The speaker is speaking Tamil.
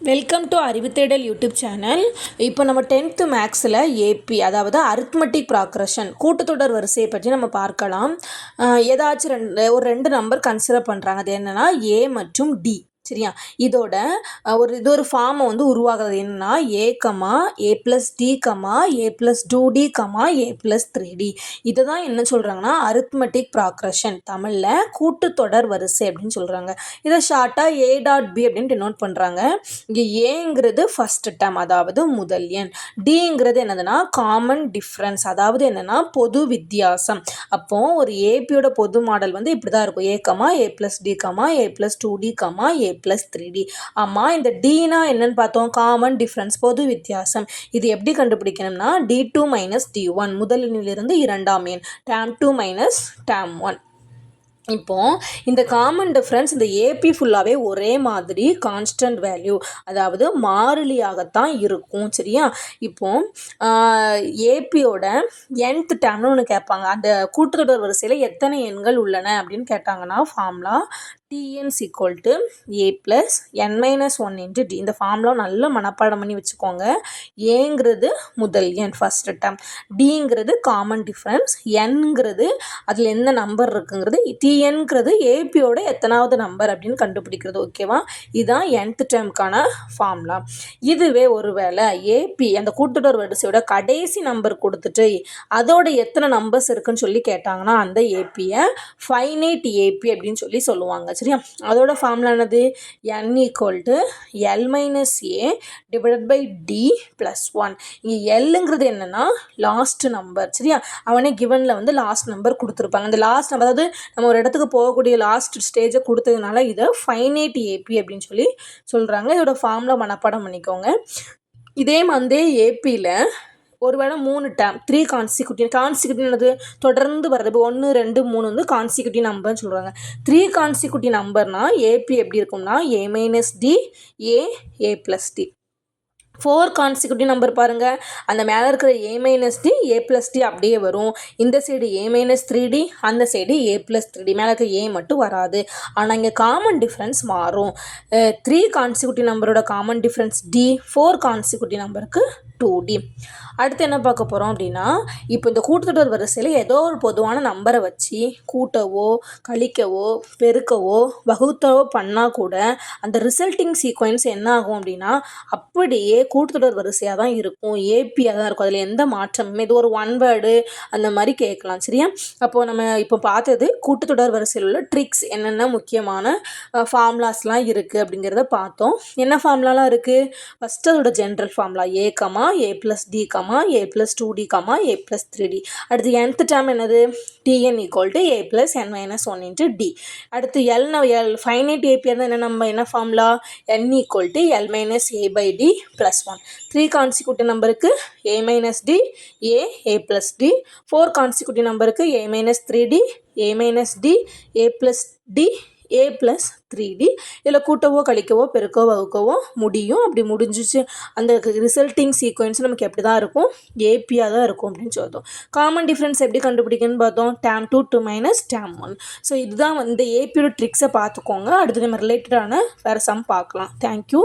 Welcome to Arivuthedal YouTube channel இப்போ நம்ம டென்த்து மேக்ஸில் ஏபி அதாவது அரித்மெட்டிக் ப்ராக்ரஷன் கூட்டத்தொடர் வரிசையை பற்றி நம்ம பார்க்கலாம். ஏதாச்சும் ரெண்டு ஒரு ரெண்டு நம்பர் கன்சிடர் பண்ணுறாங்க அது என்னென்னா ஏ மற்றும் டி சரியா? இதோட ஒரு இது ஒரு ஃபார்மை வந்து உருவாகிறது என்னன்னா A comma A plus D comma A plus two D comma A plus three D இதை தான் என்ன சொல்கிறாங்கன்னா அரித்மெட்டிக் ப்ராக்ரஷன் தமிழில் கூட்டுத்தொடர் வரிசை அப்படின்னு சொல்கிறாங்க இதை ஷார்ட்டாக ஏ டாட் பி அப்படின்ட்டு நோட் பண்ணுறாங்க இங்கே ஏங்கிறது ஃபஸ்ட் டேம் அதாவது முதல் எண். டிங்கிறது என்னதுன்னா காமன் டிஃப்ரென்ஸ் அதாவது என்னென்னா பொது வித்தியாசம். அப்போது ஒரு ஏபியோட பொது மாடல் வந்து இப்படி தான் இருக்கும். A comma A plus D comma A plus two D comma A plus three D ஆமாம் இந்த டினா என்னன்னு பார்த்தோம். காமன் டிஃப்ரென்ஸ் பொது வித்தியாசம். இது எப்படி கண்டுபிடிக்கணும்னா T two minus T one முதல் எண்ணிலிருந்து இரண்டாம் எண். Term two minus term one இப்போ இந்த காமன் டிஃப்ரென்ஸ் இந்த ஏபி ஃபுல்லாகவே ஒரே மாதிரி கான்ஸ்டன்ட் வேல்யூ அதாவது மாறிலியாகத்தான் இருக்கும். சரியா? இப்போது ஏபியோட என்த் டேம்னு ஒன்று கேட்பாங்க. அந்த கூட்டுத்தொடர் வரிசையில் எத்தனை எண்கள் உள்ளன அப்படின்னு கேட்டாங்கன்னா formula TNs equal to A plus N minus one into D இந்த ஃபார்ம்லாம் நல்லா மனப்பாடம் பண்ணி வச்சுக்கோங்க. ஏங்கிறது முதல் என் ஃபஸ்ட் டேம் டிங்கிறது காமன் டிஃப்ரென்ஸ் என்ங்கிறது அதில் எந்த நம்பர் இருக்குங்கிறது. டிஎன்ங்கிறது ஏபியோட எத்தனாவது நம்பர் அப்படின்னு கண்டுபிடிக்கிறது ஓகேவா இதுதான் என்த் டேர்முக்கான ஃபார்ம்லாம் இதுவே ஒருவேளை ஏபி அந்த கூட்டுத்தொடர் வரிசையோட கடைசி நம்பர் கொடுத்துட்டு அதோட எத்தனை நம்பர்ஸ் இருக்குன்னு சொல்லி கேட்டாங்கன்னா அந்த ஏபியை ஃபைனைட் ஏபி அப்படின்னு சொல்லி சொல்லுவாங்க. சரியா? அதோட ஃபார்முலா என்னது? N equal to L minus A divided by D plus one இங்கே எல்லுங்கிறது என்னென்னா லாஸ்ட் நம்பர் சரியா? அவனே கிவனில் வந்து லாஸ்ட் நம்பர் கொடுத்துருப்பாங்க அந்த லாஸ்ட் நம்பர் அதாவது நம்ம ஒரு இடத்துக்கு போகக்கூடிய லாஸ்ட் ஸ்டேஜை கொடுத்ததுனால இதை ஃபைனைட் ஏபி அப்படின்னு சொல்லி சொல்கிறாங்க இதோட ஃபார்முலா மனப்பாடம் பண்ணிக்கோங்க. இதே மாதிரி ஏபியில் ஒரு வேளை மூணு டேம் த்ரீ கான்சிக்யூட்டிவ் கான்சிக்யூட்டிவ் என்னது? தொடர்ந்து வர்றது. இப்போ ஒன்று ரெண்டு மூணு வந்து கான்சிக்யூட்டிவ் நம்பர்னு சொல்கிறாங்க த்ரீ கான்சிக்யூட்டிவ் நம்பர்னா ஏபி எப்படி இருக்கும்னா A minus D A A plus D four consecutive number பாருங்கள் அந்த மேலே இருக்கிற A minus D A plus D அப்படியே வரும். இந்த side A minus three D அந்த side A plus three D மேலே இருக்கிற ஏ மட்டும் வராது. ஆனால் இங்கே காமன் டிஃப்ரென்ஸ் மாறும். த்ரீ கான்சிக்யூட்டிவ் நம்பரோட common difference D four consecutive நம்பருக்கு டூ டி அடுத்து என்ன பார்க்க போகிறோம் அப்படின்னா இப்போ இந்த கூட்டத்தொடர் வரிசையில் ஏதோ ஒரு பொதுவான நம்பரை வச்சு கூட்டவோ கழிக்கவோ பெருக்கவோ வகுத்தவோ பண்ணால் கூட அந்த ரிசல்ட்டிங் சீக்வன்ஸ் என்ன ஆகும் அப்படின்னா அப்படியே கூட்டுத்தொடர் வரிசையாக தான் இருக்கும். ஏபியாக தான் இருக்கும். அதில் எந்த மாற்றமுமே இது ஒரு ஒன் வேர்டு அந்த மாதிரி கேட்கலாம் சரியா? அப்போது நம்ம இப்போ பார்த்தது கூட்டத்தொடர் வரிசையில் உள்ள ட்ரிக்ஸ் என்னென்ன முக்கியமான ஃபார்முலாஸ்லாம் இருக்குது அப்படிங்கிறத பார்த்தோம். என்ன ஃபார்முலாலாம் இருக்குது ஃபஸ்ட்டு அதோட general formula ஏக்கமாக comma A plus D comma A plus two D comma A plus three D அடுத்து என்த் டேம் என்னது? TN equal to A plus N minus one into D அடுத்து எல் எல் ஃபைனைட் ஏபி இருந்தால் என்ன நம்ம என்ன formula N equal to L minus A by D plus one three consecutive நம்பருக்கு A minus D A A plus D four consecutive நம்பருக்கு A minus three D A minus D A plus D A plus three D இதில் கூட்டவோ கழிக்கவோ பெருக்கவோ வகுக்கவோ முடியும். அப்படி முடிஞ்சிச்சு. அந்த ரிசல்ட்டிங் சீக்வன்ஸ் நமக்கு எப்படி தான் இருக்கும் ஏபியாக தான் இருக்கும் அப்படின்னு சொல்லுவோம் காமன் டிஃப்ரென்ஸ் எப்படி கண்டுபிடிக்கணும்னு பார்த்தோம். Term two two minus term one so இதுதான் வந்து ஏபியோட ட்ரிக்ஸை பார்த்துக்கோங்க. அடுத்து நம்ம ரிலேட்டடான வேறு சம் பார்க்கலாம். தேங்க்யூ